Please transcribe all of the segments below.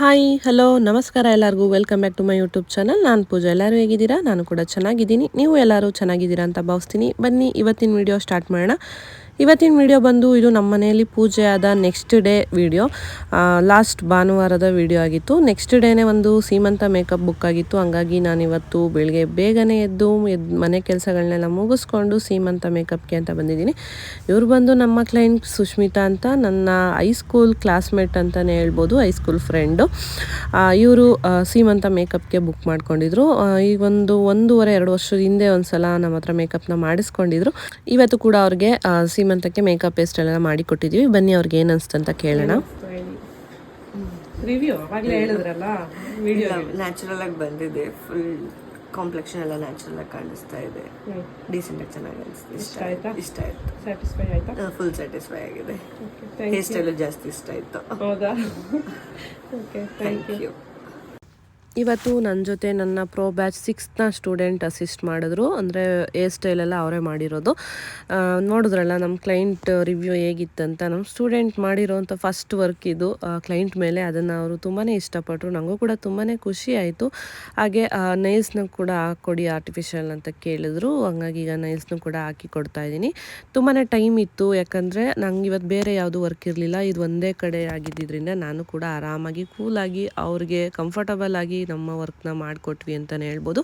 Hi, hello, ನಮಸ್ಕಾರ ಎಲ್ಲರಿಗೂ. Welcome back to my YouTube channel. ನಾನು ಪೂಜಾ. ಎಲ್ಲರೂ ಹೇಗಿದ್ದೀರಾ? ನಾನು ಕೂಡ ಚೆನ್ನಾಗಿದ್ದೀನಿ. ನೀವು ಎಲ್ಲರೂ ಚೆನ್ನಾಗಿದ್ದೀರಾ ಅಂತ ಭಾವಿಸ್ತೀನಿ. ಬನ್ನಿ, ಇವತ್ತಿನ ವಿಡಿಯೋ ಸ್ಟಾರ್ಟ್ ಮಾಡೋಣ. ಇವತ್ತಿನ ವಿಡಿಯೋ ಬಂದು ಇದು ನಮ್ಮ ಮನೆಯಲ್ಲಿ ಪೂಜೆ ಆದ ನೆಕ್ಸ್ಟ್ ಡೇ ವಿಡಿಯೋ. ಲಾಸ್ಟ್ ಭಾನುವಾರದ ವಿಡಿಯೋ ಆಗಿತ್ತು. ನೆಕ್ಸ್ಟ್ ಡೇನೇ ಒಂದು ಸೀಮಂತ ಮೇಕಪ್ ಬುಕ್ ಆಗಿತ್ತು. ಹಂಗಾಗಿ ನಾನು ಇವತ್ತು ಬೆಳಗ್ಗೆ ಬೇಗನೆ ಎದ್ದು ಮನೆ ಕೆಲಸಗಳನ್ನೆಲ್ಲ ಮುಗಿಸ್ಕೊಂಡು ಸೀಮಂತ ಮೇಕಪ್ಗೆ ಅಂತ ಬಂದಿದ್ದೀನಿ. ಇವರು ಬಂದು ನಮ್ಮ ಕ್ಲೈಂಟ್ ಸುಷ್ಮಿತಾ ಅಂತ, ನನ್ನ ಹೈಸ್ಕೂಲ್ ಕ್ಲಾಸ್ಮೇಟ್ ಅಂತಲೇ ಹೇಳ್ಬೋದು, ಹೈಸ್ಕೂಲ್ ಫ್ರೆಂಡು. ಇವರು ಸೀಮಂತ ಮೇಕಪ್ಗೆ ಬುಕ್ ಮಾಡ್ಕೊಂಡಿದ್ರು. ಈಗ ಒಂದು ಒಂದೂವರೆ ಎರಡು ವರ್ಷದ ಹಿಂದೆ ಒಂದ್ಸಲ ನಮ್ಮ ಹತ್ರ ಮೇಕಪ್ನ ಮಾಡಿಸ್ಕೊಂಡಿದ್ರು. ಇವತ್ತು ಕೂಡ ಅವ್ರಿಗೆ ಸೀಮಂತಕ್ಕೆ ಮೇಕಪ್ ಪೇಸ್ಟ್ ಎಲ್ಲ ಮಾಡಿ ಕೊಟ್ಟಿದ್ವಿ. ಬನ್ನಿ ಅವ್ರಿಗೆ ಏನು ಅಂತ ಕೇಳೋಣ. ರಿವ್ಯೂ ಹೇಳಿದ್ರಲ್ಲ? ವಿಡಿಯೋ ನ್ಯಾಚುರಲ್ ಆಗಿ ಬಂದಿದೆ. ಫುಲ್ ಕಾಂಪ್ಲೆಕ್ಷನ್ ಎಲ್ಲ ನ್ಯಾಚುರಲ್ ಆಗಿ ಕಾಣಿಸ್ತಾ ಇದೆ. ಡೀಸೆಂಟ್ ಆಗಿ ಚೆನ್ನಾಗಿ ಅನಿಸ್ತು. ಇಷ್ಟ ಆಯ್ತಾ? ಇಷ್ಟ ಆಯ್ತು. ಸ್ಯಾಟಿಸ್ಫೈ ಆಯ್ತಾ? ಫುಲ್ ಸ್ಯಾಟಿಸ್ಫೈ ಆಗಿದೆ. ಹೇರ್ ಸ್ಟೈಲು ಜಾಸ್ತಿ ಇಷ್ಟ ಆಯ್ತು. ಹೌದಾ? ಓಕೆ ಥ್ಯಾಂಕ್ ಯು ಇವತ್ತು ನನ್ನ ಜೊತೆ ನನ್ನ ಪ್ರೋ ಬ್ಯಾಚ್ ಸಿಕ್ಸ್ತ್ನ ಸ್ಟೂಡೆಂಟ್ ಅಸಿಸ್ಟ್ ಮಾಡಿದ್ರು. ಅಂದರೆ ಹೇರ್ ಸ್ಟೈಲ್ ಎಲ್ಲ ಅವರೇ ಮಾಡಿರೋದು. ನೋಡಿದ್ರಲ್ಲ ನಮ್ಮ ಕ್ಲೈಂಟ್ ರಿವ್ಯೂ ಹೇಗಿತ್ತಂತ. ನಮ್ಮ ಸ್ಟೂಡೆಂಟ್ ಮಾಡಿರೋಂಥ ಫಸ್ಟ್ ವರ್ಕ್ ಇದು. ಕ್ಲೈಂಟ್ ಮೇಲೆ ಅದನ್ನು ಅವರು ತುಂಬಾ ಇಷ್ಟಪಟ್ಟರು ನನಗೂ ಕೂಡ ತುಂಬಾ ಖುಷಿ ಆಯಿತು. ಹಾಗೆ ನೈಲ್ಸ್ನ ಕೂಡ ಹಾಕ್ಕೊಡಿ ಆರ್ಟಿಫಿಷಿಯಲ್ ಅಂತ ಕೇಳಿದ್ರು. ಹಂಗಾಗಿ ಈಗ ನೈಲ್ಸ್ನು ಕೂಡ ಹಾಕಿ ಕೊಡ್ತಾ ಇದ್ದೀನಿ. ತುಂಬಾ ಟೈಮ್ ಇತ್ತು. ಯಾಕಂದರೆ ನಂಗೆ ಇವತ್ತು ಬೇರೆ ಯಾವುದು ವರ್ಕ್ ಇರಲಿಲ್ಲ. ಇದು ಒಂದೇ ಕಡೆ ಆಗಿದ್ದರಿಂದ ನಾನು ಕೂಡ ಆರಾಮಾಗಿ ಕೂಲಾಗಿ ಅವ್ರಿಗೆ ಕಂಫರ್ಟಬಲ್ ಆಗಿ ನಮ್ಮ ವರ್ಕ್ನ ಮಾಡಿಕೊಟ್ವಿ ಅಂತಲೇ ಹೇಳ್ಬೋದು.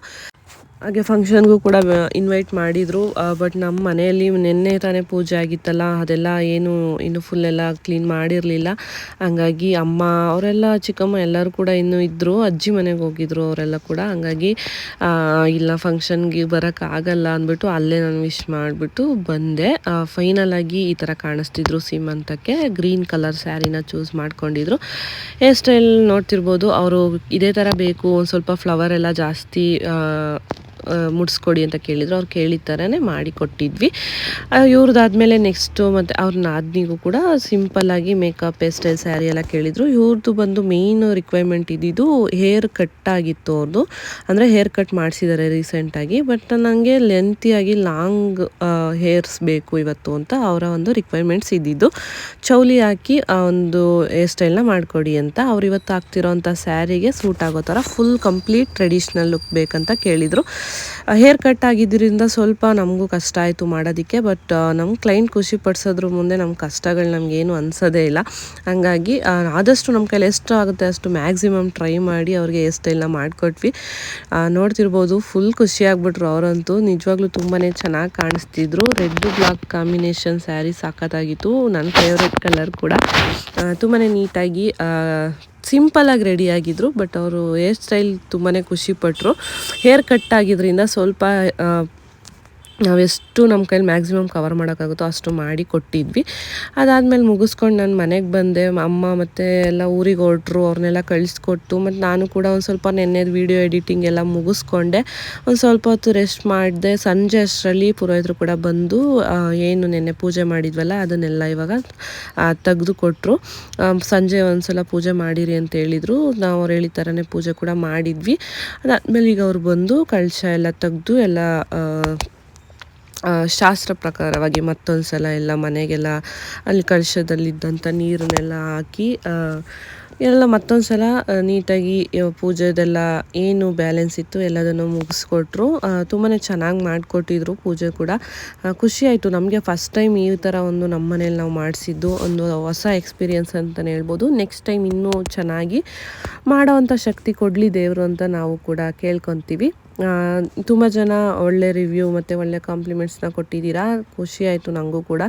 ಹಾಗೆ ಫಂಕ್ಷನ್ಗೂ ಕೂಡ ಇನ್ವೈಟ್ ಮಾಡಿದರು. ಬಟ್ ನಮ್ಮ ಮನೆಯಲ್ಲಿ ನಿನ್ನೆ ತಾನೇ ಪೂಜೆ ಆಗಿತ್ತಲ್ಲ, ಅದೆಲ್ಲ ಏನು ಇನ್ನು ಫುಲ್ ಎಲ್ಲ ಕ್ಲೀನ್ ಮಾಡಿರಲಿಲ್ಲ. ಹಂಗಾಗಿ ಅಮ್ಮ ಅವರೆಲ್ಲ, ಚಿಕ್ಕಮ್ಮ ಎಲ್ಲರೂ ಕೂಡ ಇನ್ನೂ ಇದ್ದರು ಅಜ್ಜಿ ಮನೆಗೆ ಹೋಗಿದ್ರು ಅವರೆಲ್ಲ ಕೂಡ. ಹಂಗಾಗಿ ಇಲ್ಲ ಫಂಕ್ಷನ್ಗೆ ಬರೋಕ್ಕಾಗಲ್ಲ ಅಂದ್ಬಿಟ್ಟು ಅಲ್ಲೇ ನಾನು ವಿಶ್ ಮಾಡಿಬಿಟ್ಟು ಬಂದೆ. ಫೈನಲ್ ಆಗಿ ಈ ಥರ ಕಾಣಿಸ್ತಿದ್ರು ಸೀಮಂತಕ್ಕೆ. ಗ್ರೀನ್ ಕಲರ್ ಸ್ಯಾರಿನ ಚೂಸ್ ಮಾಡ್ಕೊಂಡಿದ್ರು. ಹೇರ್ ಸ್ಟೈಲ್ ನೋಡ್ತಿರ್ಬೋದು. ಅವರು ಇದೇ ಥರ ಬೇಕು ಒಂದು ಸ್ವಲ್ಪ ಫ್ಲವರ್ ಎಲ್ಲ ಜಾಸ್ತಿ ಮುಡ್ಸ್ಕೊಡಿ ಅಂತ ಕೇಳಿದ್ರು. ಅವ್ರು ಕೇಳಿದ ಥರನೇ ಮಾಡಿ ಕೊಟ್ಟಿದ್ವಿ. ಆದಮೇಲೆ ನೆಕ್ಸ್ಟು ಮತ್ತು ಅವ್ರ ನಾದ್ನಿಗೂ ಕೂಡ ಸಿಂಪಲ್ಲಾಗಿ ಮೇಕಪ್ ಹೇರ್ ಸ್ಟೈಲ್ ಸ್ಯಾರಿ ಎಲ್ಲ ಕೇಳಿದರು. ಇವ್ರದ್ದು ಬಂದು ಮೇಯ್ನ್ ರಿಕ್ವೈರ್ಮೆಂಟ್ ಇದ್ದಿದ್ದು ಹೇರ್ ಕಟ್ ಆಗಿತ್ತು ಅವ್ರದ್ದು ಅಂದರೆ ಹೇರ್ ಕಟ್ ಮಾಡಿಸಿದ್ದಾರೆ ರೀಸೆಂಟಾಗಿ ಬಟ್ ನನಗೆ ಲೆಂತಿಯಾಗಿ ಲಾಂಗ್ ಹೇರ್ಸ್ ಬೇಕು ಇವತ್ತು ಅಂತ ಅವರ ಒಂದು ರಿಕ್ವೈರ್ಮೆಂಟ್ಸ್ ಇದ್ದಿದ್ದು. ಚೌಲಿ ಹಾಕಿ, ಆ, ಒಂದು ಹೇರ್ ಸ್ಟೈಲ್ನ ಮಾಡಿಕೊಡಿ ಅಂತ ಅವ್ರು ಇವತ್ತು ಹಾಕ್ತಿರೋಂಥ ಸ್ಯಾರಿಗೆ ಸೂಟ್ ಆಗೋ ಥರ ಫುಲ್ ಕಂಪ್ಲೀಟ್ ಟ್ರೆಡಿಷ್ನಲ್ ಲುಕ್ ಬೇಕಂತ ಕೇಳಿದರು. ಹೇರ್ ಕಟ್ ಆಗಿದ್ದರಿಂದ ಸ್ವಲ್ಪ ನಮಗೂ ಕಷ್ಟ ಆಯಿತು ಮಾಡೋದಕ್ಕೆ ಬಟ್ ನಮ್ಮ ಕ್ಲೈಂಟ್ ಖುಷಿ ಪಡಿಸೋದ್ರ ಮುಂದೆ ನಮ್ಮ ಕಷ್ಟಗಳು ನಮಗೇನು ಅನ್ಸೋದೇ ಇಲ್ಲ. ಹಂಗಾಗಿ ಆದಷ್ಟು ನಮ್ಮ ಕೈಲಿ ಎಷ್ಟು ಆಗುತ್ತೆ ಅಷ್ಟು ಮ್ಯಾಕ್ಸಿಮಮ್ ಟ್ರೈ ಮಾಡಿ ಅವ್ರಿಗೆ ಹೇರ್ ಸ್ಟೈಲ್ನ ಮಾಡಿಕೊಟ್ವಿ. ನೋಡ್ತಿರ್ಬೋದು ಫುಲ್ ಖುಷಿಯಾಗ್ಬಿಟ್ರು ಅವರಂತೂ. ನಿಜವಾಗ್ಲೂ ತುಂಬಾ ಚೆನ್ನಾಗಿ ಕಾಣಿಸ್ತಿದ್ರು. ರೆಡ್ ಬ್ಲಾಕ್ ಕಾಂಬಿನೇಷನ್ ಸ್ಯಾರಿ ಸಾಕತ್ತಾಗಿತ್ತು ನನ್ನ ಫೇವ್ರೆಟ್ ಕಲರ್ ಕೂಡ. ತುಂಬಾ ನೀಟಾಗಿ ಸಿಂಪಲಾಗಿ ರೆಡಿ ಆಗಿದ್ರು ಬಟ್ ಅವರು ಹೇರ್ ಸ್ಟೈಲ್ ತುಂಬಾ ಖುಷಿಪಟ್ಟರು ಹೇರ್ ಕಟ್ ಆಗಿದ್ರಿಂದ ಸ್ವಲ್ಪ ನಾವೆಷ್ಟು ನಮ್ಮ ಕೈಲಿ ಮ್ಯಾಕ್ಸಿಮಮ್ ಕವರ್ ಮಾಡೋಕ್ಕಾಗುತ್ತೋ ಅಷ್ಟು ಮಾಡಿ ಕೊಟ್ಟಿದ್ವಿ. ಅದಾದಮೇಲೆ ಮುಗಿಸ್ಕೊಂಡು ನಾನು ಮನೆಗೆ ಬಂದೆ. ಅಮ್ಮ ಮತ್ತು ಎಲ್ಲ ಊರಿಗೆ ಹೊರಟ್ರು ಅವ್ರನ್ನೆಲ್ಲ ಕಳಿಸ್ಕೊಟ್ಟು, ಮತ್ತು ನಾನು ಕೂಡ ಒಂದು ಸ್ವಲ್ಪ ನೆನ್ನೆದು ವೀಡಿಯೋ ಎಡಿಟಿಂಗ್ ಎಲ್ಲ ಮುಗಿಸ್ಕೊಂಡೆ. ಒಂದು ಸ್ವಲ್ಪ ಹೊತ್ತು ರೆಸ್ಟ್ ಮಾಡಿದೆ. ಸಂಜೆ ಅಷ್ಟರಲ್ಲಿ ಪುರೋಹಿತರು ಕೂಡ ಬಂದು ಏನು ನೆನ್ನೆ ಪೂಜೆ ಮಾಡಿದ್ವಲ್ಲ, ಅದನ್ನೆಲ್ಲ ಇವಾಗ ತೆಗೆದು ಕೊಟ್ಟರು ಸಂಜೆ ಒಂದು ಸಲ ಪೂಜೆ ಮಾಡಿರಿ ಅಂತ ಹೇಳಿದರು. ನಾವು ಅವ್ರು ಹೇಳಿದ ಥರನೇ ಪೂಜೆ ಕೂಡ ಮಾಡಿದ್ವಿ. ಅದಾದಮೇಲೆ ಈಗ ಅವ್ರು ಬಂದು ಕಳಶ ಎಲ್ಲ ತೆಗೆದು ಎಲ್ಲ ಶಾಸ್ತ್ರ ಪ್ರಕಾರವಾಗಿ ಮತ್ತೊಂದು ಸಲ ಎಲ್ಲ ಮನೆಗೆಲ್ಲ ಅಲ್ಲಿ ಕಳಶದಲ್ಲಿದ್ದಂಥ ನೀರನ್ನೆಲ್ಲ ಹಾಕಿ ಎಲ್ಲ ಮತ್ತೊಂದು ಸಲ ನೀಟಾಗಿ ಪೂಜೆದೆಲ್ಲ ಏನು ಬ್ಯಾಲೆನ್ಸ್ ಇತ್ತು ಎಲ್ಲದನ್ನು ಮುಗಿಸ್ಕೊಟ್ರು. ತುಂಬಾ ಚೆನ್ನಾಗಿ ಮಾಡಿಕೊಟ್ಟಿದ್ರು ಪೂಜೆ ಕೂಡ. ಖುಷಿಯಾಯಿತು ನಮಗೆ ಫಸ್ಟ್ ಟೈಮ್ ಈ ಥರ ಒಂದು ನಮ್ಮ ಮನೇಲಿ ನಾವು ಮಾಡಿಸಿದ್ದು ಒಂದು ಹೊಸ ಎಕ್ಸ್ಪೀರಿಯನ್ಸ್ ಅಂತಲೇ ಹೇಳ್ಬೋದು. ನೆಕ್ಸ್ಟ್ ಟೈಮ್ ಇನ್ನೂ ಚೆನ್ನಾಗಿ ಮಾಡೋವಂಥ ಶಕ್ತಿ ಕೊಡಲಿ ದೇವರು ಅಂತ ನಾವು ಕೂಡ ಕೇಳ್ಕೊತೀವಿ. ತುಂಬ ಜನ ಒಳ್ಳೆ ರಿವ್ಯೂ ಮತ್ತು ಒಳ್ಳೆ ಕಾಂಪ್ಲಿಮೆಂಟ್ಸ್ನ ಕೊಟ್ಟಿದ್ದೀರಾ. ಖುಷಿ ಆಯಿತು ನನಗೂ ಕೂಡ.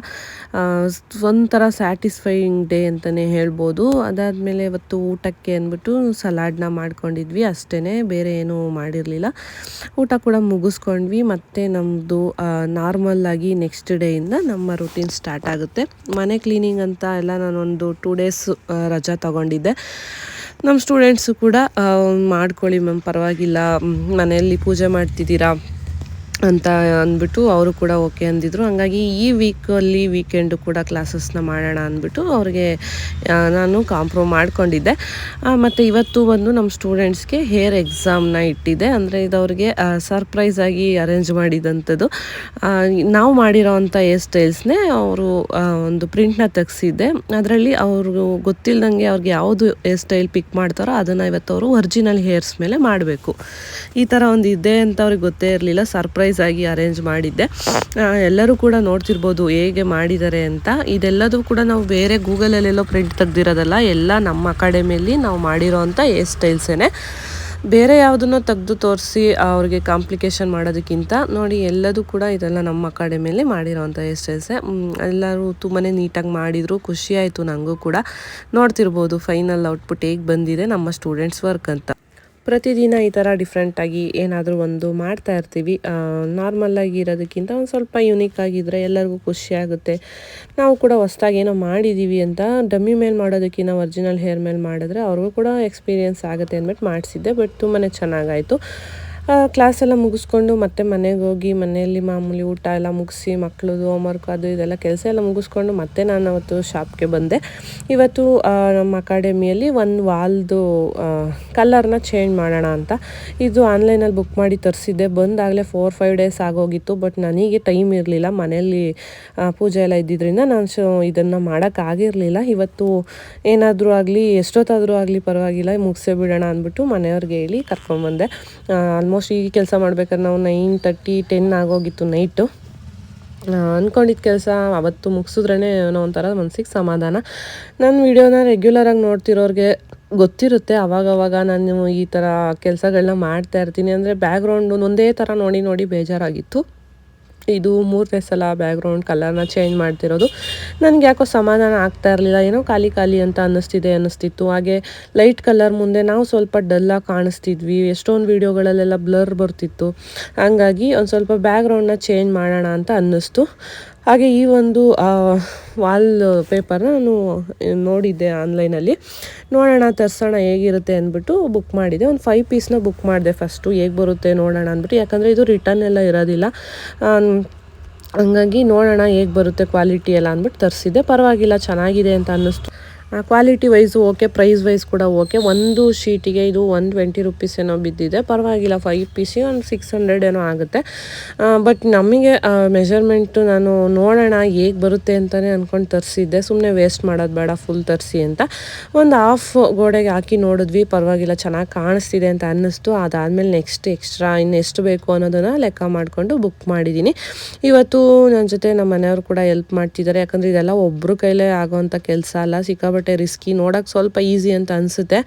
ಒಂಥರ ಸ್ಯಾಟಿಸ್ಫೈಯಿಂಗ್ ಡೇ ಅಂತಲೇ ಹೇಳ್ಬೋದು. ಅದಾದಮೇಲೆ ಇವತ್ತು ಊಟಕ್ಕೆ ಅಂದ್ಬಿಟ್ಟು ಸಲಾಡ್ನ ಮಾಡ್ಕೊಂಡಿದ್ವಿ. ಅಷ್ಟೇ ಬೇರೆ ಏನೂ ಮಾಡಿರಲಿಲ್ಲ. ಊಟ ಕೂಡ ಮುಗಿಸ್ಕೊಂಡ್ವಿ. ಮತ್ತು ನಮ್ಮದು ನಾರ್ಮಲ್ಲಾಗಿ ನೆಕ್ಸ್ಟ್ ಡೇಯಿಂದ ನಮ್ಮ ರುಟೀನ್ ಸ್ಟಾರ್ಟ್ ಆಗುತ್ತೆ. ಮನೆ ಕ್ಲೀನಿಂಗ್ ಅಂತ ಎಲ್ಲ ನಾನೊಂದು ಟೂ ಡೇಸ್ ರಜಾ ತಗೊಂಡಿದ್ದೆ. ನಮ್ಮ ಸ್ಟೂಡೆಂಟ್ಸು ಕೂಡ ಮಾಡ್ಕೊಳ್ಳಿ ಮ್ಯಾಮ್ ಪರವಾಗಿಲ್ಲ. ಮನೆಯಲ್ಲಿ ಪೂಜೆ ಮಾಡ್ತಿದ್ದೀರಾ? ಅಂತ ಅಂದ್ಬಿಟ್ಟು ಅವರು ಕೂಡ ಓಕೆ ಅಂದಿದ್ರು. ಹಂಗಾಗಿ ಈ ವೀಕಲ್ಲಿ ವೀಕೆಂಡು ಕೂಡ ಕ್ಲಾಸಸ್ನ ಮಾಡೋಣ ಅಂದ್ಬಿಟ್ಟು ಅವ್ರಿಗೆ ನಾನು ಕಾಂಪ್ರೋ ಮಾಡ್ಕೊಂಡಿದ್ದೆ. ಮತ್ತು ಇವತ್ತು ಬಂದು ನಮ್ಮ ಸ್ಟೂಡೆಂಟ್ಸ್ಗೆ ಹೇರ್ ಎಕ್ಸಾಮ್ನ ಇಟ್ಟಿದ್ದೆ ಅಂದರೆ ಇದು ಅವ್ರಿಗೆ ಸರ್ಪ್ರೈಸ್ ಆಗಿ ಅರೇಂಜ್ ಮಾಡಿದಂಥದ್ದು. ನಾವು ನಾವು ಮಾಡಿರೋವಂಥ ಹೇರ್ ಸ್ಟೈಲ್ಸ್ನೇ ಅವರು ಒಂದು ಪ್ರಿಂಟ್ನ ತೆಗ್ಸಿದ್ದೆ. ಅದರಲ್ಲಿ ಅವರು ಗೊತ್ತಿಲ್ಲದಂಗೆ ಅವ್ರಿಗೆ ಯಾವುದು ಹೇರ್ ಸ್ಟೈಲ್ ಪಿಕ್ ಮಾಡ್ತಾರೋ ಅದನ್ನು ಇವತ್ತು ಅವರು ಒರಿಜಿನಲ್ ಹೇರ್ಸ್ ಮೇಲೆ ಮಾಡಬೇಕು. ಈ ಥರ ಒಂದು ಇದೆ ಅಂತ ಅವ್ರಿಗೆ ಗೊತ್ತೇ ಇರಲಿಲ್ಲ. ಸರ್ಪ್ರೈಸ್ ಆಗಿ ಅರೇಂಜ್ ಮಾಡಿದ್ದೆ. ಎಲ್ಲರೂ ಕೂಡ ನೋಡ್ತಿರ್ಬೋದು ಹೇಗೆ ಮಾಡಿದ್ದಾರೆ ಅಂತ. ಇದೆಲ್ಲದೂ ಕೂಡ ನಾವು ಬೇರೆ ಗೂಗಲಲ್ಲೆಲ್ಲೋ ಪ್ರಿಂಟ್ ತೆಗ್ದಿರೋದಲ್ಲ, ಎಲ್ಲ ನಮ್ಮ ಅಕಾಡೆಮಿಯಲ್ಲಿ ನಾವು ಮಾಡಿರೋವಂಥ ಹೇರ್ ಸ್ಟೈಲ್ಸೇ ಬೇರೆ ಯಾವುದನ್ನು ತೆಗೆದು ತೋರಿಸಿ ಅವ್ರಿಗೆ ಕಾಂಪ್ಲಿಕೇಶನ್ ಮಾಡೋದಕ್ಕಿಂತ ನೋಡಿ ಎಲ್ಲದೂ ಕೂಡ ಇದೆಲ್ಲ ನಮ್ಮ ಅಕಾಡೆಮಿಯಲ್ಲಿ ಮಾಡಿರೋವಂಥ ಹೇರ್ ಸ್ಟೈಲ್ಸೇ ಎಲ್ಲರೂ ತುಂಬಾ ನೀಟಾಗಿ ಮಾಡಿದರು ಖುಷಿಯಾಯಿತು ನನಗೂ ಕೂಡ. ನೋಡ್ತಿರ್ಬೋದು ಫೈನಲ್ ಔಟ್ಪುಟ್ ಹೇಗೆ ಬಂದಿದೆ ನಮ್ಮ ಸ್ಟೂಡೆಂಟ್ಸ್ ವರ್ಕ್ ಅಂತ. ಪ್ರತಿದಿನ ಈ ಥರ ಡಿಫ್ರೆಂಟಾಗಿ ಏನಾದರೂ ಒಂದು ಮಾಡ್ತಾ ಇರ್ತೀವಿ. ನಾರ್ಮಲ್ಲಾಗಿ ಇರೋದಕ್ಕಿಂತ ಒಂದು ಸ್ವಲ್ಪ ಯುನೀಕ್ ಆಗಿದ್ದರೆ ಎಲ್ಲರಿಗೂ ಖುಷಿ ಆಗುತ್ತೆ. ನಾವು ಕೂಡ ಹೊಸ್ದಾಗಿ ಏನೋ ಮಾಡಿದ್ದೀವಿ ಅಂತ ಡಮ್ಮಿ ಮೇಲೆ ಮಾಡೋದಕ್ಕಿಂತ ಒರಿಜಿನಲ್ ಹೇರ್ ಮೇಲೆ ಮಾಡಿದ್ರೆ ಅವ್ರಿಗೂ ಕೂಡ ಎಕ್ಸ್ಪೀರಿಯೆನ್ಸ್ ಆಗುತ್ತೆ ಅಂದ್ಬಿಟ್ಟು ಮಾಡಿಸಿದ್ದೆ ಬಟ್ ತುಂಬಾ ಚೆನ್ನಾಗಾಯಿತು ಕ್ಲಾಸ್ ಎಲ್ಲ ಮುಗಿಸ್ಕೊಂಡು ಮತ್ತೆ ಮನೆಗೆ ಹೋಗಿ, ಮನೆಯಲ್ಲಿ ಮಾಮೂಲಿ ಊಟ ಎಲ್ಲ ಮುಗಿಸಿ ಮಕ್ಕಳದು ಹೋಮ್ವರ್ಕ್ ಅದು ಇದೆಲ್ಲ ಕೆಲಸ ಎಲ್ಲ ಮುಗಿಸ್ಕೊಂಡು ಮತ್ತೆ ನಾನು ಅವತ್ತು ಶಾಪ್ಗೆ ಬಂದೆ. ಇವತ್ತು ನಮ್ಮ ಅಕಾಡೆಮಿಯಲ್ಲಿ ಒಂದು ವಾಲ್ದು ಕಲರ್ನ ಚೇಂಜ್ ಮಾಡೋಣ ಅಂತ. ಇದು ಆನ್ಲೈನಲ್ಲಿ ಬುಕ್ ಮಾಡಿ ತರಿಸಿದ್ದೆ. ಬಂದಾಗಲೇ ಫೋರ್ ಫೈವ್ ಡೇಸ್ ಆಗೋಗಿತ್ತು ಬಟ್ ನನಗೆ ಟೈಮ್ ಇರಲಿಲ್ಲ. ಮನೆಯಲ್ಲಿ ಪೂಜೆ ಎಲ್ಲ ಇದ್ದಿದ್ದರಿಂದ ನಾನು ಸೊ ಇದನ್ನು ಮಾಡೋಕ್ಕಾಗಿರಲಿಲ್ಲ ಇವತ್ತು ಏನಾದರೂ ಆಗಲಿ, ಎಷ್ಟೊತ್ತಾದರೂ ಆಗಲಿ ಪರವಾಗಿಲ್ಲ, ಮುಗಿಸೇ ಬಿಡೋಣ ಅಂದ್ಬಿಟ್ಟು ಮನೆಯವ್ರಿಗೆ ಹೇಳಿ ಕರ್ಕೊಂಬಂದೆ ಆಲ್ಮೋಸ್ಟ್ ಈ ಕೆಲಸ ಮಾಡ್ಬೇಕಾದ್ರೆ ನಾವು ನೈನ್ ತರ್ಟಿ ಟೆನ್ ಆಗೋಗಿತ್ತು ನೈಟು ಅಂದ್ಕೊಂಡಿದ್ದ ಕೆಲಸ ಅವತ್ತು ಮುಗಿಸಿದ್ರೇ ಏನೋ ಒಂಥರ ಮನಸ್ಸಿಗೆ ಸಮಾಧಾನ. ನನ್ನ ವಿಡಿಯೋನ ರೆಗ್ಯುಲರಾಗಿ ನೋಡ್ತಿರೋರಿಗೆ ಗೊತ್ತಿರುತ್ತೆ, ಅವಾಗವಾಗ ನಾನು ಈ ಥರ ಕೆಲಸಗಳನ್ನ ಮಾಡ್ತಾ ಇರ್ತೀನಿ. ಅಂದರೆ ಬ್ಯಾಕ್ಗ್ರೌಂಡು ಒಂದೇ ಥರ ನೋಡಿ ನೋಡಿ ಬೇಜಾರಾಗಿತ್ತು. ಇದು ಮೂರನೇ ಸಲ ಬ್ಯಾಕ್ಗ್ರೌಂಡ್ ಕಲರ್ನ ಚೇಂಜ್ ಮಾಡ್ತಿರೋದು. ನನಗೆ ಯಾಕೋ ಸಮಾಧಾನ ಆಗ್ತಾ ಇರಲಿಲ್ಲ. ಏನೋ ಖಾಲಿ ಖಾಲಿ ಅಂತ ಅನ್ನಿಸ್ತಿದೆ, ಅನ್ನಿಸ್ತಿತ್ತು. ಹಾಗೆ ಲೈಟ್ ಕಲರ್ ಮುಂದೆ ನಾವು ಸ್ವಲ್ಪ ಡಲ್ಲಾಗಿ ಕಾಣಿಸ್ತಿದ್ವಿ. ಎಷ್ಟೊಂದು ವೀಡಿಯೋಗಳಲ್ಲೆಲ್ಲ ಬ್ಲರ್ ಬರ್ತಿತ್ತು. ಹಾಗಾಗಿ ಒಂದು ಸ್ವಲ್ಪ ಬ್ಯಾಕ್ಗ್ರೌಂಡ್ನ ಚೇಂಜ್ ಮಾಡೋಣ ಅಂತ ಅನ್ನಿಸ್ತು. ಹಾಗೆ ಈ ಒಂದು ವಾಲ್ ಪೇಪರ್ನ ನಾನು ನೋಡಿದ್ದೆ ಆನ್ಲೈನಲ್ಲಿ ನೋಡೋಣ, ತರ್ಸೋಣ ಹೇಗಿರುತ್ತೆ ಅಂದ್ಬಿಟ್ಟು ಬುಕ್ ಮಾಡಿದೆ. ಒಂದು ಫೈವ್ ಪೀಸ್ನ ಬುಕ್ ಮಾಡಿದೆ ಫಸ್ಟು ಹೇಗೆ ಬರುತ್ತೆ ನೋಡೋಣ ಅಂದ್ಬಿಟ್ಟು. ಯಾಕಂದರೆ ಇದು ರಿಟರ್ನ್ ಎಲ್ಲ ಇರೋದಿಲ್ಲ. ಹಂಗಾಗಿ ನೋಡೋಣ ಹೇಗೆ ಬರುತ್ತೆ ಕ್ವಾಲಿಟಿ ಎಲ್ಲ ಅಂದ್ಬಿಟ್ಟು ತರಿಸಿದ್ದೆ. ಪರವಾಗಿಲ್ಲ, ಚೆನ್ನಾಗಿದೆ ಅಂತ ಅನ್ನಿಸ್ತು. Quality wise okay price wise ಕೂಡ ಓಕೆ ಒಂದು ಶೀಟಿಗೆ ಇದು ಒನ್ ಟ್ವೆಂಟಿ ರುಪೀಸ್ ಏನೋ ಬಿದ್ದಿದೆ. ಪರವಾಗಿಲ್ಲ ಫೈವ್ ಪೀಸಿಗೆ ಒಂದು ಸಿಕ್ಸ್ ಹಂಡ್ರೆಡ್ ಏನೋ ಆಗುತ್ತೆ. ಬಟ್ ನಮಗೆ ಮೆಷರ್ಮೆಂಟು ನಾನು ನೋಡೋಣ ಹೇಗೆ ಬರುತ್ತೆ ಅಂತಲೇ ಅಂದ್ಕೊಂಡು ತರಿಸಿದ್ದೆ. ಸುಮ್ಮನೆ ವೇಸ್ಟ್ ಮಾಡೋದು ಬೇಡ ಫುಲ್ ತರಿಸಿ ಅಂತ. ಒಂದು ಹಾಫ್ ಗೋಡೆಗೆ ಹಾಕಿ ನೋಡಿದ್ವಿ. ಪರವಾಗಿಲ್ಲ, ಚೆನ್ನಾಗಿ ಕಾಣಿಸ್ತಿದೆ ಅಂತ ಅನ್ನಿಸ್ತು. ಅದಾದಮೇಲೆ ನೆಕ್ಸ್ಟ್ ಎಕ್ಸ್ಟ್ರಾ ಇನ್ನು ಎಷ್ಟು ಬೇಕು ಅನ್ನೋದನ್ನು ಲೆಕ್ಕ ಮಾಡಿಕೊಂಡು ಬುಕ್ ಮಾಡಿದ್ದೀನಿ ಇವತ್ತು ನನ್ನ ಜೊತೆ ನಮ್ಮ ಮನೆಯವರು ಕೂಡ ಹೆಲ್ಪ್ ಮಾಡ್ತಿದ್ದಾರೆ. ಯಾಕಂದರೆ ಇದೆಲ್ಲ ಒಬ್ಬರು ಕೈಲೇ ಆಗೋವಂಥ ಕೆಲಸ ಅಲ್ಲ. ಸಿಕ್ಕಾಬಟ್ಟೆ ರಿಸ್ಕಿ ನೋಡೋಕ್ಕೆ ಸ್ವಲ್ಪ ಈಸಿ ಅಂತ ಅನಿಸುತ್ತೆ.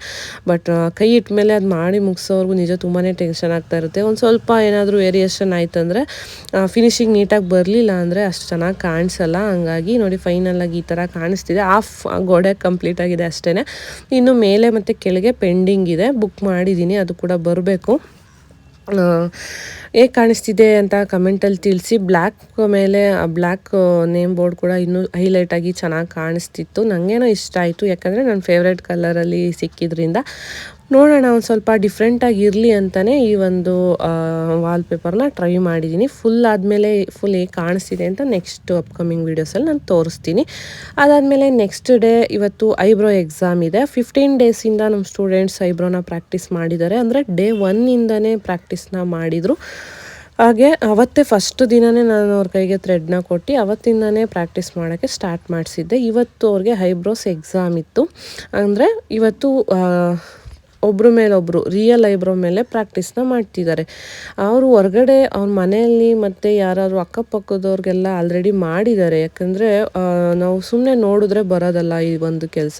ಬಟ್ ಕೈ ಇಟ್ಟ ಮೇಲೆ ಅದು ಮಾಡಿ ಮುಗಿಸೋವರೆಗೂ ನಿಜ ತುಂಬಾ ಟೆನ್ಷನ್ ಆಗ್ತಾ ಇರುತ್ತೆ. ಒಂದು ಸ್ವಲ್ಪ ಏನಾದರೂ ವೇರಿಯೇಷನ್ ಆಯ್ತಂದರೆ ಫಿನಿಶಿಂಗ್ ನೀಟಾಗಿ ಬರಲಿಲ್ಲ ಅಂದರೆ ಅಷ್ಟು ಚೆನ್ನಾಗಿ ಕಾಣಿಸಲ್ಲ. ಹಂಗಾಗಿ ನೋಡಿ ಫೈನಲಾಗಿ ಈ ಥರ ಕಾಣಿಸ್ತಿದೆ. ಆಫ್ ಗೋಡೆ ಕಂಪ್ಲೀಟ್ ಆಗಿದೆ ಅಷ್ಟೇ ಇನ್ನು ಮೇಲೆ ಮತ್ತು ಕೆಳಗೆ ಪೆಂಡಿಂಗ್ ಇದೆ. ಬುಕ್ ಮಾಡಿದ್ದೀನಿ, ಅದು ಕೂಡ ಬರಬೇಕು. ಹೇಗೆ ಕಾಣಿಸ್ತಿದೆ ಅಂತ ಕಮೆಂಟಲ್ಲಿ ತಿಳಿಸಿ. ಬ್ಲ್ಯಾಕ್ ಮೇಲೆ ಬ್ಲ್ಯಾಕ್ ನೇಮ್ ಬೋರ್ಡ್ ಕೂಡ ಇನ್ನೂ ಹೈಲೈಟಾಗಿ ಚೆನ್ನಾಗಿ ಕಾಣಿಸ್ತಿತ್ತು. ನನಗೇನೋ ಇಷ್ಟ ಆಯಿತು. ಯಾಕಂದರೆ ನನ್ನ ಫೇವ್ರೇಟ್ ಕಲರಲ್ಲಿ ಸಿಕ್ಕಿದ್ರಿಂದ. ನೋಡೋಣ, ಒಂದು ಸ್ವಲ್ಪ ಡಿಫ್ರೆಂಟಾಗಿ ಇರಲಿ ಅಂತಲೇ ಈ ಒಂದು ವಾಲ್ಪೇಪರ್ನ ಟ್ರೈ ಮಾಡಿದ್ದೀನಿ ಫುಲ್ ಆದಮೇಲೆ ಫುಲ್ ಹೇಗೆ ಕಾಣಿಸ್ತಿದೆ ಅಂತ ನೆಕ್ಸ್ಟ್ ಅಪ್ಕಮಿಂಗ್ ವೀಡಿಯೋಸಲ್ಲಿ ನಾನು ತೋರಿಸ್ತೀನಿ. ಅದಾದಮೇಲೆ ನೆಕ್ಸ್ಟ್ ಡೇ ಇವತ್ತು ಐಬ್ರೋ ಎಕ್ಸಾಮ್ ಇದೆ. ಫಿಫ್ಟೀನ್ ಡೇಸಿಂದ ನಮ್ಮ ಸ್ಟೂಡೆಂಟ್ಸ್ ಐಬ್ರೋನ ಪ್ರಾಕ್ಟೀಸ್ ಮಾಡಿದ್ದಾರೆ. ಅಂದರೆ ಡೇ ಒನ್ನಿಂದನೇ ಪ್ರಾಕ್ಟೀಸ್ನ ಮಾಡಿದರು. ಹಾಗೆ ಅವತ್ತೇ ಫಸ್ಟ್ ದಿನವೇ ನಾನು ಅವ್ರ ಕೈಗೆ ಥ್ರೆಡ್ನ ಕೊಟ್ಟು ಅವತ್ತಿಂದನೇ ಪ್ರಾಕ್ಟೀಸ್ ಮಾಡೋಕ್ಕೆ ಸ್ಟಾರ್ಟ್ ಮಾಡಿಸಿದ್ದೆ. ಇವತ್ತು ಅವ್ರಿಗೆ ಐಬ್ರೋಸ್ ಎಕ್ಸಾಮ್ ಇತ್ತು. ಅಂದರೆ ಇವತ್ತು ಆ, ಒಬ್ಬರ ಮೇಲೊಬ್ಬರು ರಿಯಲ್ ಐಬ್ರೋ ಮೇಲೆ ಪ್ರಾಕ್ಟೀಸ್ನ ಮಾಡ್ತಿದ್ದಾರೆ. ಅವರು ಹೊರಗಡೆ ಅವ್ರ ಮನೆಯಲ್ಲಿ ಮತ್ತು ಯಾರಾದರೂ ಅಕ್ಕಪಕ್ಕದವ್ರಿಗೆಲ್ಲ ಆಲ್ರೆಡಿ ಮಾಡಿದ್ದಾರೆ. ಯಾಕಂದರೆ ನಾವು ಸುಮ್ಮನೆ ನೋಡಿದ್ರೆ ಬರೋದಲ್ಲ ಈ ಒಂದು ಕೆಲಸ.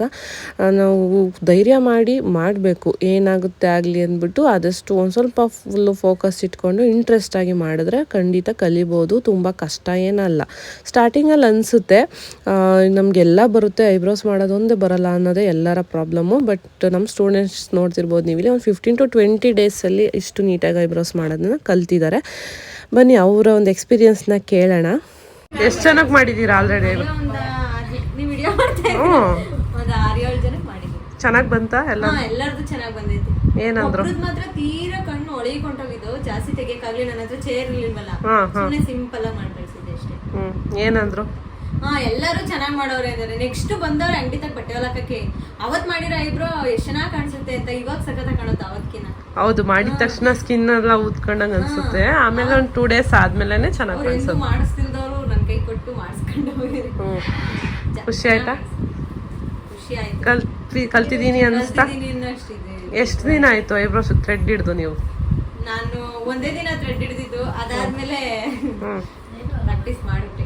ನಾವು ಧೈರ್ಯ ಮಾಡಿ ಮಾಡಬೇಕು. ಏನಾಗುತ್ತೆ ಆಗಲಿ ಅಂದ್ಬಿಟ್ಟು ಆದಷ್ಟು ಒಂದು ಸ್ವಲ್ಪ ಫುಲ್ಲು ಫೋಕಸ್ ಇಟ್ಕೊಂಡು ಇಂಟ್ರೆಸ್ಟಾಗಿ ಮಾಡಿದ್ರೆ ಖಂಡಿತ ಕಲಿಬೋದು. ತುಂಬ ಕಷ್ಟ ಏನಲ್ಲ. ಸ್ಟಾರ್ಟಿಂಗಲ್ಲಿ ಅನಿಸುತ್ತೆ ನಮಗೆಲ್ಲ ಬರುತ್ತೆ ಐಬ್ರೋಸ್ ಮಾಡೋದೊಂದೇ ಬರಲ್ಲ ಅನ್ನೋದೇ ಎಲ್ಲರ ಪ್ರಾಬ್ಲಮ್ಮು ಬಟ್ ನಮ್ಮ ಸ್ಟೂಡೆಂಟ್ಸ್ ನೋಡ್ತಿರ್ಬೋದು ನೀವು. ಇಲ್ಲಿ ಒಂದು ಫಿಫ್ಟೀನ್ ಟು ಟ್ವೆಂಟಿ ಡೇಸಲ್ಲಿ ಇಷ್ಟು ನೀಟಾಗಿ ಐಬ್ರೋಸ್ ಮಾಡೋದನ್ನ ಕಲ್ತಿದ್ದಾರೆ. ಬನ್ನಿ ಅವರ ಒಂದು ಎಕ್ಸ್ಪೀರಿಯನ್ಸ್ನ ಕೇಳೋಣ. ಎಷ್ಟು ಚೆನ್ನಾಗಿ ಮಾಡಿದ್ದೀರಾ ಆಲ್ರೆಡಿ ಚೆನ್ನಾಗಿ ಬಂತ ಎಲ್ಲ? ಎಲ್ಲರದು ಚೆನ್ನಾಗಿ ಬಂದೈತಿ. ಏನಂದ್ರು? ಮಾತ್ರ ತೀರಾ ಕಣ್ಣು ಒಳಗಿಕೊಂಡೋಗಿದ್ದು ಜಾಸ್ತಿ ತೆಗಿಯಕ್ಕಾಗ್ಲಿ ನನ್ನ ಹತ್ರ ಚೇರ್ ಇರ್ಲಿಲ್ವಲ್ಲ. ಸುಮ್ಮನೆ ಸಿಂಪಲ್ ಆಗಿ ಮಾಡಿ ಅಷ್ಟೇ. ಹ್ಮ್ ಏನಂದ್ರು? ಹಾ ಎಲ್ಲರೂ ಚೆನ್ನಾಗಿ ಮಾಡೋರೇ ಇದಾರೆ. ನೆಕ್ಸ್ಟ್ ಬಂದವ್ರೆ ಅಂಗಡಿ ತಗ ಬಟ್ಟೆ ಹೊಲಕಕ್ಕೆ ಅವತ್ ಮಾಡಿರೋ ಐಬ್ರೋ ಎಷ್ಟು ಚೆನ್ನಾಗಿ ಕಾಣಿಸುತ್ತೆ ಅಂತ ಇವಾಗ ಸಖತ್ ಕಾಣುತ್ತೆ ಅವತ್ಕಿನ ಹೌದು ಮಾಡಿದ ತಕ್ಷಣ ಸ್ಕಿನ್ ಎಲ್ಲ ಊದ್ಕೊಂಡಂಗ ಅನ್ಸುತ್ತೆ. ಆಮೇಲೆ ಒಂದ್ ಟೂ ಡೇಸ್ ಆದ್ಮೇಲೆ ಚೆನ್ನಾಗಿ ಕಾಣಿಸುತ್ತೆ. ಮಾಡಿಸ್ತಿಲ್ದವ್ರು ನನ್ ಕೈ ಕೊಟ್ಟು ಮಾಡಿಸ್ಕೊಂಡು ಹೋಗಿರಿ ಹ್ಮ್ ಖುಷಿ ಆಯ್ತಾ? ಖುಷಿ ಆಯ್ತು. ಕಲ್ತಿ ಕಲ್ತಿದೀನಿ ಅನ್ಸ್ತಾ ಎಷ್ಟು ದಿನ ಆಯ್ತು ಐಬ್ರೋಸ್ ಥ್ರೆಡ್ ಹಿಡ್ದು ನೀವು? ನಾನು ಒಂದೇ ದಿನ ಥ್ರೆಡ್ ಹಿಡ್ದಿದ್ದು ಅದಾದ್ಮೇಲೆ ಪ್ರಾಕ್ಟೀಸ್ ಮಾಡಿಬಿಟ್ಟೆ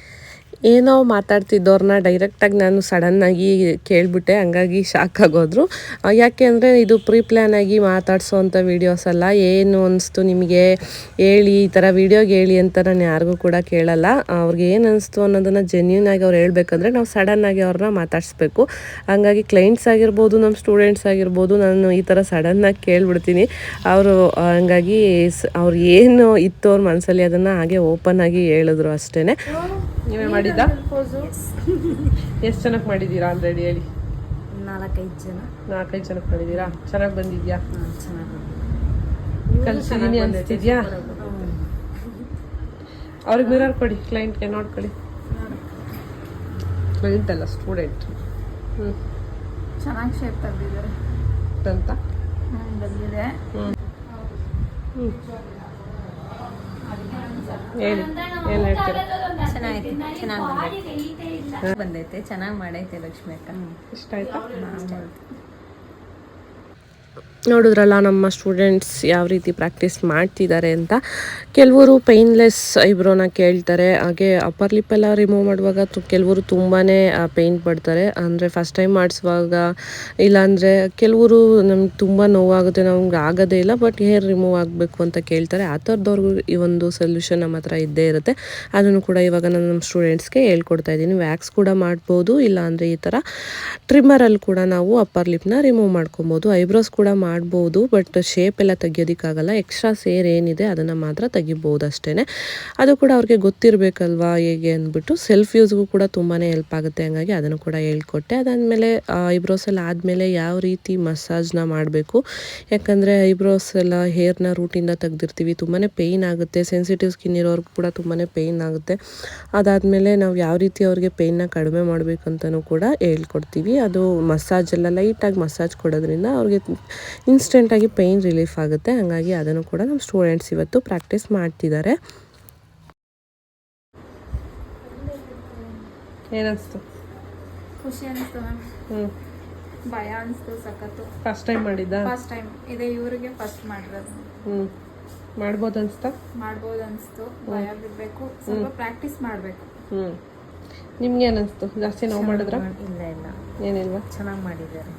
ಏನೋ ಮಾತಾಡ್ತಿದ್ದವ್ರನ್ನ ಡೈರೆಕ್ಟಾಗಿ ನಾನು ಸಡನ್ನಾಗಿ ಕೇಳಿಬಿಟ್ಟೆ, ಹಂಗಾಗಿ ಶಾಕ್ ಆಗೋದ್ರು. ಯಾಕೆ ಅಂದರೆ ಇದು ಪ್ರೀ ಪ್ಲ್ಯಾನ್ ಆಗಿ ಮಾತಾಡ್ಸೋವಂಥ ವೀಡಿಯೋಸ್ ಅಲ್ಲ. ಏನು ಅನಿಸ್ತು ನಿಮಗೆ? ಹೇಳಿ, ಈ ಥರ ವೀಡಿಯೋಗೆ ಹೇಳಿ ಅಂತ ನಾನು ಯಾರಿಗೂ ಕೂಡ ಕೇಳಲ್ಲ. ಅವ್ರಿಗೆ ಏನು ಅನಿಸ್ತು ಅನ್ನೋದನ್ನು ಜೆನ್ಯೂನ್ ಆಗಿ ಅವ್ರು ಹೇಳಬೇಕಂದ್ರೆ ನಾವು ಸಡನ್ನಾಗಿ ಅವ್ರನ್ನ ಮಾತಾಡಿಸ್ಬೇಕು. ಹಂಗಾಗಿ ಕ್ಲೈಂಟ್ಸ್ ಆಗಿರ್ಬೋದು ನಮ್ಮ ಸ್ಟೂಡೆಂಟ್ಸ್ ಆಗಿರ್ಬೋದು, ನಾನು ಈ ಥರ ಸಡನ್ನಾಗಿ ಕೇಳಿಬಿಡ್ತೀನಿ. ಅವರು ಹಂಗಾಗಿ ಅವ್ರು ಏನು ಇತ್ತು ಅವ್ರ ಮನಸ್ಸಲ್ಲಿ ಅದನ್ನು ಹಾಗೆ ಓಪನ್ ಆಗಿ ಹೇಳಿದ್ರು ಅಷ್ಟೇ ನೀವೇ ಮಾಡಿದ್ದ ಎಷ್ಟು ಜನಕ್ಕೆ ಮಾಡಿದ್ದೀರಾ ಆಲ್ರೆಡಿ ಹೇಳಿ? ನಾಲ್ಕೈದು ಜನ. ನಾಲ್ಕೈದು ಜನಕ್ಕೆ ಮಾಡಿದ್ದೀರಾ? ಚೆನ್ನಾಗಿ ಬಂದಿದ್ಯಾ? ಚೆನ್ನಾಗಿ ಕಲ್ಸಿದೀನಿ ಅನಿಸ್ತಿದ್ಯಾ? ಅವ್ರಿಗೆ ಮಿರರ್ ಕೊಡಿ ಕ್ಲೈಂಟ್ಗೆ ನೋಡ್ಕೊಳ್ಳಿ ಕ್ಲೈಂಟ್ ಅಲ್ಲ ಸ್ಟೂಡೆಂಟ್ ಹ್ಞೂ ಚೆನ್ನಾಗಿ ಶೇಪ್ ತೆಗ್ದಿದ್ದಾರೆ. ಅಂತ? ಹ್ಮ್, ಬಂದಿದೆ. ಹ್ಞೂ ಹೇಳಿ ಏನು ಹೇಳ್ತೀರಾ? ಚೆನ್ನಾಗೈತೆ ಚೆನ್ನಾಗಿ ಬಂದೈತೆ. ಚೆನ್ನಾಗಿ ಮಾಡೈತೆ ಲಕ್ಷ್ಮಿ ಅಕ್ಕ. ಇಷ್ಟ ಆಯ್ತಾ. ನೋಡಿದ್ರಲ್ಲ, ನಮ್ಮ ಸ್ಟೂಡೆಂಟ್ಸ್ ಯಾವ ರೀತಿ ಪ್ರಾಕ್ಟೀಸ್ ಮಾಡ್ತಿದ್ದಾರೆ ಅಂತ. ಕೆಲವರು ಪೇಯ್ನ್ಲೆಸ್ ಐಬ್ರೋನ ಕೇಳ್ತಾರೆ. ಹಾಗೆ ಅಪ್ಪರ್ ಲಿಪ್ಪೆಲ್ಲ ರಿಮೂವ್ ಮಾಡುವಾಗ ತು, ಕೆಲವರು ತುಂಬಾ ಪೇಯ್ನ್ ಪಡ್ತಾರೆ. ಅಂದರೆ ಫಸ್ಟ್ ಟೈಮ್ ಮಾಡಿಸುವಾಗ ಇಲ್ಲಾಂದರೆ ಕೆಲವರು ನಮ್ಗೆ ತುಂಬ ನೋವಾಗುತ್ತೆ, ನಮ್ಗೆ ಆಗೋದೇ ಇಲ್ಲ ಬಟ್ ಹೇರ್ ರಿಮೂವ್ ಆಗಬೇಕು ಅಂತ ಕೇಳ್ತಾರೆ. ಆ ಥರದವ್ರಿಗೂ ಈ ಒಂದು ಸೊಲ್ಯೂಷನ್ ನಮ್ಮ ಹತ್ರ ಇದ್ದೇ ಇರುತ್ತೆ. ಅದನ್ನು ಕೂಡ ಇವಾಗ ನಾನು ನಮ್ಮ ಸ್ಟೂಡೆಂಟ್ಸ್ಗೆ ಹೇಳ್ಕೊಡ್ತಾ ಇದ್ದೀನಿ. ವ್ಯಾಕ್ಸ್ ಕೂಡ ಮಾಡ್ಬೋದು, ಇಲ್ಲಾಂದರೆ ಈ ಥರ ಟ್ರಿಮ್ಮರಲ್ಲಿ ಕೂಡ ನಾವು ಅಪ್ಪರ್ ಲಿಪ್ನ ರಿಮೂವ್ ಮಾಡ್ಕೊಬೋದು. ಐಬ್ರೋಸ್ ಕೂಡ ಮಾಡ್ಬೋದು ಬಟ್ ಶೇಪ್ ಎಲ್ಲ ತೆಗಿಯೋದಕ್ಕಾಗಲ್ಲ. ಎಕ್ಸ್ಟ್ರಾ ಸೇರ್ ಏನಿದೆ, ಅದನ್ನು ಮಾತ್ರ ತೆಗಿಬೋದು ಅಷ್ಟೇ ಅದು ಕೂಡ ಅವ್ರಿಗೆ ಗೊತ್ತಿರಬೇಕಲ್ವಾ ಹೇಗೆ ಅಂದ್ಬಿಟ್ಟು ಸೆಲ್ಫ್ ಯೂಸ್ಗೂ ಕೂಡ ತುಂಬಾ ಹೆಲ್ಪ್ ಆಗುತ್ತೆ, ಹಂಗಾಗಿ ಅದನ್ನು ಕೂಡ ಹೇಳ್ಕೊಟ್ಟೆ. ಅದಾದಮೇಲೆ ಐಬ್ರೋಸ್ ಎಲ್ಲ ಆದಮೇಲೆ ಯಾವ ರೀತಿ ಮಸಾಜ್ನ ಮಾಡಬೇಕು? ಯಾಕಂದರೆ ಐಬ್ರೋಸ್ ಎಲ್ಲ ಹೇರ್ನ ರೂಟಿಂದ ತೆಗ್ದಿರ್ತೀವಿ ತುಂಬಾ ಪೇಯ್ನ್ ಆಗುತ್ತೆ. ಸೆನ್ಸಿಟಿವ್ ಸ್ಕಿನ್ ಇರೋರ್ಗೂ ಕೂಡ ತುಂಬಾ ಪೇಯ್ನ್ ಆಗುತ್ತೆ. ಅದಾದಮೇಲೆ ನಾವು ಯಾವ ರೀತಿ ಅವ್ರಿಗೆ ಪೇಯ್ನ ಕಡಿಮೆ ಮಾಡಬೇಕಂತನೂ ಕೂಡ ಹೇಳ್ಕೊಡ್ತೀವಿ. ಅದು ಮಸಾಜ್ ಎಲ್ಲ ಲೈಟಾಗಿ ಮಸಾಜ್ ಕೊಡೋದ್ರಿಂದ ಅವ್ರಿಗೆ ಇನ್ಸ್ಟೆಂಟಾಗಿ ಪೇಯ್ನ್ ರಿಲೀಫ್ ಆಗುತ್ತೆ. ಹಾಗಾಗಿ ಅದನ್ನು ಕೂಡ ನಮ್ಮ ಸ್ಟೂಡೆಂಟ್ಸ್ ಇವತ್ತು ಪ್ರಾಕ್ಟೀಸ್ ಮಾಡ್ತಿದ್ದಾರೆ. ಏನಿಸ್ತು ಖುಷಿ ಅನಿಸ್ತು ಮ್ಯಾಮ್. ಭಯ ಅನಿಸ್ತು ಸಖತ್ತು. ಫಸ್ಟ್ ಟೈಮ್ ಮಾಡಿದ್ದ? ಫಸ್ಟ್ ಟೈಮ್ ಇದೆ ಇವರಿಗೆ ಫಸ್ಟ್ ಮಾಡಿರೋದು. ಹ್ಞೂ ಮಾಡ್ಬೋದು ಅನ್ಸ್ತಾ? ಮಾಡ್ಬೋದು ಅನಿಸ್ತು. ಭಯ ಬಿಡಬೇಕು. ಸ್ವಲ್ಪ ಪ್ರಾಕ್ಟೀಸ್ ಮಾಡಬೇಕು. ಹ್ಞೂ ನಿಮ್ಗೆ ಏನಿಸ್ತು ಜಾಸ್ತಿ ನೋವು ಮಾಡಿದ್ರೆ? ಇಲ್ಲ ಇಲ್ಲ. ಏನಿಲ್ವಾ? ಚೆನ್ನಾಗಿ ಮಾಡಿದ್ದಾರೆ.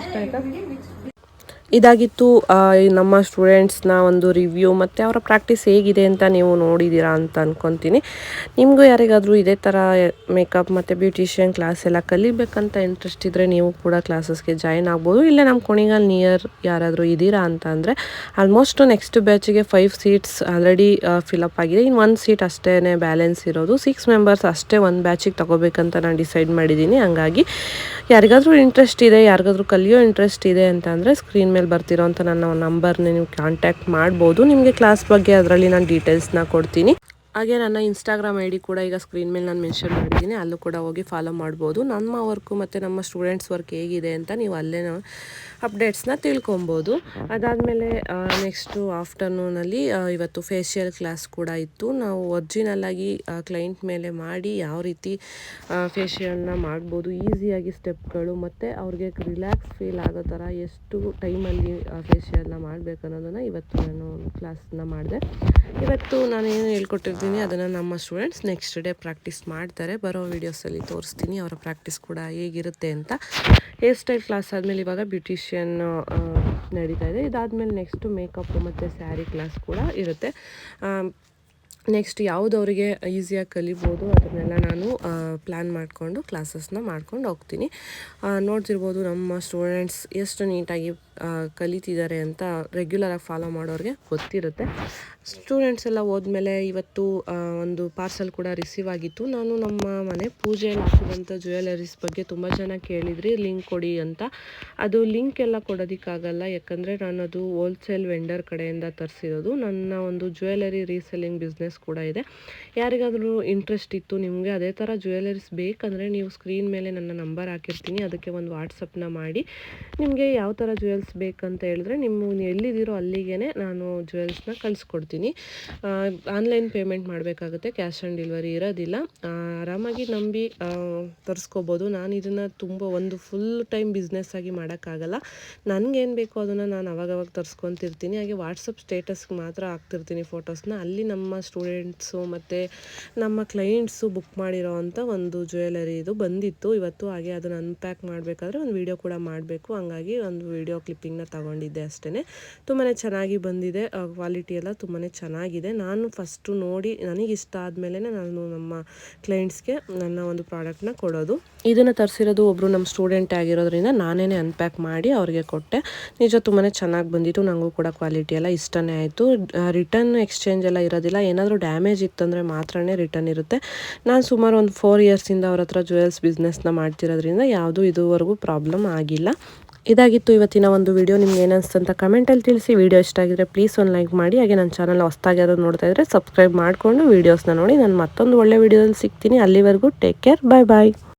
ಇಷ್ಟ ಆಯ್ತಾ? ಇದಾಗಿತ್ತು ನಮ್ಮ ಸ್ಟೂಡೆಂಟ್ಸ್ನ ಒಂದು ರಿವ್ಯೂ ಮತ್ತು ಅವರ ಪ್ರಾಕ್ಟೀಸ್ ಹೇಗಿದೆ ಅಂತ ನೀವು ನೋಡಿದ್ದೀರಾ ಅಂತ ಅಂದ್ಕೊತೀನಿ ನಿಮಗೂ ಯಾರಿಗಾದರೂ ಇದೇ ಥರ ಮೇಕಪ್ ಮತ್ತು ಬ್ಯೂಟಿಷಿಯನ್ ಕ್ಲಾಸ್ ಎಲ್ಲ ಕಲಿಬೇಕಂತ ಇಂಟ್ರೆಸ್ಟ್ ಇದ್ದರೆ ನೀವು ಕೂಡ ಕ್ಲಾಸಸ್ಗೆ ಜಾಯಿನ್ ಆಗ್ಬೋದು. ಇಲ್ಲೇ ನಮ್ಮ ಕುಣಿಗಲ್ ನಿಯರ್ ಯಾರಾದರೂ ಇದ್ದೀರಾ ಅಂತ ಅಂದರೆ almost next ಬ್ಯಾಚಿಗೆ five seats already fill up ಆಗಿದೆ. ಇನ್ನು ಒಂದು ಸೀಟ್ ಅಷ್ಟೇ ಬ್ಯಾಲೆನ್ಸ್ ಇರೋದು. ಸಿಕ್ಸ್ ಮೆಂಬರ್ಸ್ ಅಷ್ಟೇ ಒಂದು ಬ್ಯಾಚಿಗೆ ತಗೋಬೇಕಂತ ನಾನು ಡಿಸೈಡ್ ಮಾಡಿದ್ದೀನಿ. ಹಂಗಾಗಿ, ಯಾರಿಗಾದರೂ ಇಂಟ್ರೆಸ್ಟ್ ಇದೆ, ಯಾರಿಗಾದರೂ ಕಲಿಯೋ ಇಂಟ್ರೆಸ್ಟ್ ಇದೆ ಅಂತ ಅಂದರೆ ಸ್ಕ್ರೀನ್ ಮೇಲೆ ಬರ್ತಿರೋಂಥ ನನ್ನ ನಂಬರ್ನ ನೀವು ಕಾಂಟ್ಯಾಕ್ಟ್ ಮಾಡ್ಬೋದು. ನಿಮಗೆ ಕ್ಲಾಸ್ ಬಗ್ಗೆ ಅದರಲ್ಲಿ ನಾನು ಡೀಟೇಲ್ಸ್ನ ಕೊಡ್ತೀನಿ. ಹಾಗೆ ನನ್ನ ಇನ್ಸ್ಟಾಗ್ರಾಮ್ ಐ ಕೂಡ ಈಗ ಸ್ಕ್ರೀನ್ ಮೇಲೆ ನಾನು ಮೆನ್ಷನ್ ಮಾಡಿದ್ದೀನಿ ಅಲ್ಲೂ ಕೂಡ ಹೋಗಿ ಫಾಲೋ ಮಾಡ್ಬೋದು. ನಮ್ಮ ವರ್ಕು ಮತ್ತು ನಮ್ಮ ಸ್ಟೂಡೆಂಟ್ಸ್ ವರ್ಕ್ ಹೇಗಿದೆ ಅಂತ ನೀವು ಅಲ್ಲೇ ಅಪ್ಡೇಟ್ಸ್ನ ತಿಳ್ಕೊಬೋದು. ಅದಾದಮೇಲೆ ನೆಕ್ಸ್ಟು ಆಫ್ಟರ್ನೂನಲ್ಲಿ ಇವತ್ತು ಫೇಶಿಯಲ್ ಕ್ಲಾಸ್ ಕೂಡ ಇತ್ತು. ನಾವು ಒರ್ಜಿನಲ್ಲಾಗಿ ಕ್ಲೈಂಟ್ ಮೇಲೆ ಮಾಡಿ ಯಾವ ರೀತಿ ಫೇಶಿಯಲ್ನ ಮಾಡ್ಬೋದು ಈಸಿಯಾಗಿ ಸ್ಟೆಪ್ಗಳು ಮತ್ತು ಅವ್ರಿಗೆ ರಿಲ್ಯಾಕ್ಸ್ ಫೀಲ್ ಆಗೋ ಥರ ಎಷ್ಟು ಟೈಮಲ್ಲಿ ಫೇಶಿಯಲ್ನ ಮಾಡಬೇಕು ಅನ್ನೋದನ್ನು ಇವತ್ತು ನಾನು ಕ್ಲಾಸ್ನ ಮಾಡಿದೆ. ಇವತ್ತು ನಾನು ಏನು ಹೇಳ್ಕೊಟ್ಟಿರ್ತೀನಿ, ಅದನ್ನು ನಮ್ಮ ಸ್ಟೂಡೆಂಟ್ಸ್ ನೆಕ್ಸ್ಟ್ ಡೇ ಪ್ರಾಕ್ಟೀಸ್ ಮಾಡ್ತಾರೆ. ಬರೋ ವೀಡಿಯೋಸಲ್ಲಿ ತೋರಿಸ್ತೀನಿ, ಅವರ ಪ್ರಾಕ್ಟೀಸ್ ಕೂಡ ಹೇಗಿರುತ್ತೆ ಅಂತ. ಹೇರ್ ಸ್ಟೈಲ್ ಕ್ಲಾಸ್ ಆದಮೇಲೆ ಇವಾಗ ಬ್ಯೂಟಿಷಿಯನ್ ನಡೀತಾ ಇದೆ. ಇದಾದಮೇಲೆ ನೆಕ್ಸ್ಟು ಮೇಕಪ್ಪು ಮತ್ತು ಸ್ಯಾರಿ ಕ್ಲಾಸ್ ಕೂಡ ಇರುತ್ತೆ. ನೆಕ್ಸ್ಟ್ ಯಾವುದು ಅವರಿಗೆ ಈಸಿಯಾಗಿ ಕಲಿಬೋದು ಅದನ್ನೆಲ್ಲ ನಾನು ಪ್ಲ್ಯಾನ್ ಮಾಡಿಕೊಂಡು ಕ್ಲಾಸಸ್ನ ಮಾಡ್ಕೊಂಡು ಹೋಗ್ತೀನಿ. ನೋಡ್ತಿರ್ಬೋದು ನಮ್ಮ ಸ್ಟೂಡೆಂಟ್ಸ್ ಎಷ್ಟು ನೀಟಾಗಿ ಕಲಿತಿದ್ದಾರೆ ಅಂತ ರೆಗ್ಯುಲರಾಗಿ ಫಾಲೋ ಮಾಡೋರಿಗೆ ಗೊತ್ತಿರುತ್ತೆ. ಸ್ಟೂಡೆಂಟ್ಸ್ ಎಲ್ಲ ಹೋದ್ಮೇಲೆ ಇವತ್ತು ಒಂದು ಪಾರ್ಸಲ್ ಕೂಡ ರಿಸೀವ್ ಆಗಿತ್ತು. ನಾನು ನಮ್ಮ ಮನೆ ಪೂಜೆಯಲ್ಲಿ ಹಾಕಿದಂಥ ಜ್ಯುವೆಲರೀಸ್ ಬಗ್ಗೆ ತುಂಬ ಜನ ಕೇಳಿದ್ರಿ ಲಿಂಕ್ ಕೊಡಿ ಅಂತ. ಅದು ಲಿಂಕ್ ಎಲ್ಲ ಕೊಡೋದಕ್ಕಾಗಲ್ಲ, ಯಾಕಂದರೆ ನಾನು ಅದು ಹೋಲ್ಸೇಲ್ ವೆಂಡರ್ ಕಡೆಯಿಂದ ತರಿಸಿರೋದು. ನನ್ನ ಒಂದು ಜ್ಯುವೆಲರಿ ರೀಸೆಲ್ಲಿಂಗ್ ಬಿಸ್ನೆಸ್ ಕೂಡ ಇದೆ. ಯಾರಿಗಾದರೂ ಇಂಟ್ರೆಸ್ಟ್ ಇತ್ತು, ನಿಮಗೆ ಅದೇ ಥರ ಜ್ಯುವೆಲರೀಸ್ ಬೇಕಂದರೆ ನೀವು ಸ್ಕ್ರೀನ್ ಮೇಲೆ ನನ್ನ ನಂಬರ್ ಹಾಕಿರ್ತೀನಿ. ಅದಕ್ಕೆ ಒಂದು ವಾಟ್ಸಪ್ನ ಮಾಡಿ. ನಿಮಗೆ ಯಾವ ಥರ ಜ್ಯುವೆಲ್ಸ್ ಬೇಕಂತ ಹೇಳಿದ್ರೆ, ನಿಮ್ಮ ಎಲ್ಲಿದ್ದೀರೋ ಅಲ್ಲಿಗೆ ನಾನು ಜ್ಯುವೆಲ್ಸ್ನ ಕಳಿಸ್ಕೊಡ್ತೀನಿ. ಆನ್ಲೈನ್ ಪೇಮೆಂಟ್ ಮಾಡಬೇಕಾಗುತ್ತೆ ಕ್ಯಾಶ್ ಆನ್ ಡೆಲಿವರಿ ಇರೋದಿಲ್ಲ. ಆರಾಮಾಗಿ ನಂಬಿ ತರಿಸ್ಕೋಬೋದು. ನಾನು ಇದನ್ನು ತುಂಬ ಒಂದು ಫುಲ್ ಟೈಮ್ ಬಿಸ್ನೆಸ್ ಆಗಿ ಮಾಡೋಕ್ಕಾಗಲ್ಲ. ನನಗೇನು ಬೇಕೋ ಅದನ್ನು ನಾನು ಅವಾಗವಾಗ ತರಿಸ್ಕೊತಿರ್ತೀನಿ. ಹಾಗೆ ವಾಟ್ಸಪ್ ಸ್ಟೇಟಸ್ಗೆ ಮಾತ್ರ ಹಾಕ್ತಿರ್ತೀನಿ ಫೋಟೋಸ್ನ ಅಲ್ಲಿ ನಮ್ಮ ಸ್ಟೂಡೆಂಟ್ಸು ಮತ್ತು ನಮ್ಮ ಕ್ಲೈಂಟ್ಸು ಬುಕ್ ಮಾಡಿರೋ ಅಂಥ ಒಂದು ಜ್ಯುವೆಲರಿ ಇದು ಬಂದಿತ್ತು. ಇವತ್ತು ಹಾಗೆ ಅದನ್ನು ಅನ್ಪ್ಯಾಕ್ ಮಾಡಬೇಕಾದ್ರೆ ಒಂದು ವೀಡಿಯೋ ಕೂಡ ಮಾಡಬೇಕು. ಹಂಗಾಗಿ ಒಂದು ವೀಡಿಯೋ ಕ್ಲಿಪ್ಪಿಂಗ್ನ ತಗೊಂಡಿದ್ದೆ ಅಷ್ಟೇ ತುಂಬಾ ಚೆನ್ನಾಗಿ ಬಂದಿದೆ. ಕ್ವಾಲಿಟಿ ಎಲ್ಲ ತುಂಬಾ ಚೆನ್ನಾಗಿದೆ. ನಾನು ಫಸ್ಟು ನೋಡಿ ನನಗೆ ಇಷ್ಟ ಆದಮೇಲೆ ನಾನು ನಮ್ಮ ಕ್ಲೈಂಟ್ಸ್ಗೆ ನನ್ನ ಒಂದು ಪ್ರಾಡಕ್ಟ್ನ ಕೊಡೋದು. ಇದನ್ನು ತರಿಸಿರೋದು ಒಬ್ಬರು ನಮ್ಮ ಸ್ಟೂಡೆಂಟ್ ಆಗಿರೋದ್ರಿಂದ ನಾನೇ ಅನ್ಪ್ಯಾಕ್ ಮಾಡಿ ಅವ್ರಿಗೆ ಕೊಟ್ಟೆ. ನಿಜ ತುಂಬಾ ಚೆನ್ನಾಗಿ ಬಂದಿತ್ತು. ನನಗೂ ಕೂಡ ಕ್ವಾಲಿಟಿ ಎಲ್ಲ ಇಷ್ಟನೇ ಆಯಿತು. ರಿಟರ್ನ್ ಎಕ್ಸ್ಚೇಂಜ್ ಎಲ್ಲ ಇರೋದಿಲ್ಲ. ಏನಾದರೂ ಡ್ಯಾಮೇಜ್ ಇತ್ತಂದರೆ ಮಾತ್ರನೇ ರಿಟರ್ನ್ ಇರುತ್ತೆ. ನಾನು ಸುಮಾರು ಒಂದು ಫೋರ್ ಇಯರ್ಸಿಂದ ಅವ್ರ ಹತ್ರ ಜುವೆಲ್ಸ್ ಬಿಸ್ನೆಸ್ನ ಮಾಡ್ತಿರೋದ್ರಿಂದ ಯಾವುದೂ ಇದುವರೆಗೂ ಪ್ರಾಬ್ಲಮ್ ಆಗಿಲ್ಲ. ಇದಾಗಿತ್ತು ಇವತ್ತಿನ ಒಂದು ವಿಡಿಯೋ ನಿಮ್ಗೆ ಏನಿಸ್ತು ಅಂತ ಕಮೆಂಟಲ್ಲಿ ತಿಳಿಸಿ. ವಿಡಿಯೋ ಇಷ್ಟ ಆಗಿದ್ರೆ ಪ್ಲೀಸ್ ಒಂದು ಲೈಕ್ ಮಾಡಿ. ಹಾಗೆ ನನ್ನ ಚಾನಲ್ ಹೊಸ್ದಾಗಿ ಯಾರು ನೋಡ್ತಾ ಇದ್ರೆ ಸಬ್ಸ್ಕ್ರೈಬ್ ಮಾಡಿಕೊಂಡು ವೀಡಿಯೋಸ್ನ ನೋಡಿ. ನಾನು ಮತ್ತೊಂದು ಒಳ್ಳೆ ವಿಡಿಯೋದಲ್ಲಿ ಸಿಗ್ತೀನಿ. ಅಲ್ಲಿವರೆಗೂ ಟೇಕ್ ಕೇರ್ ಬಾಯ್ ಬಾಯ್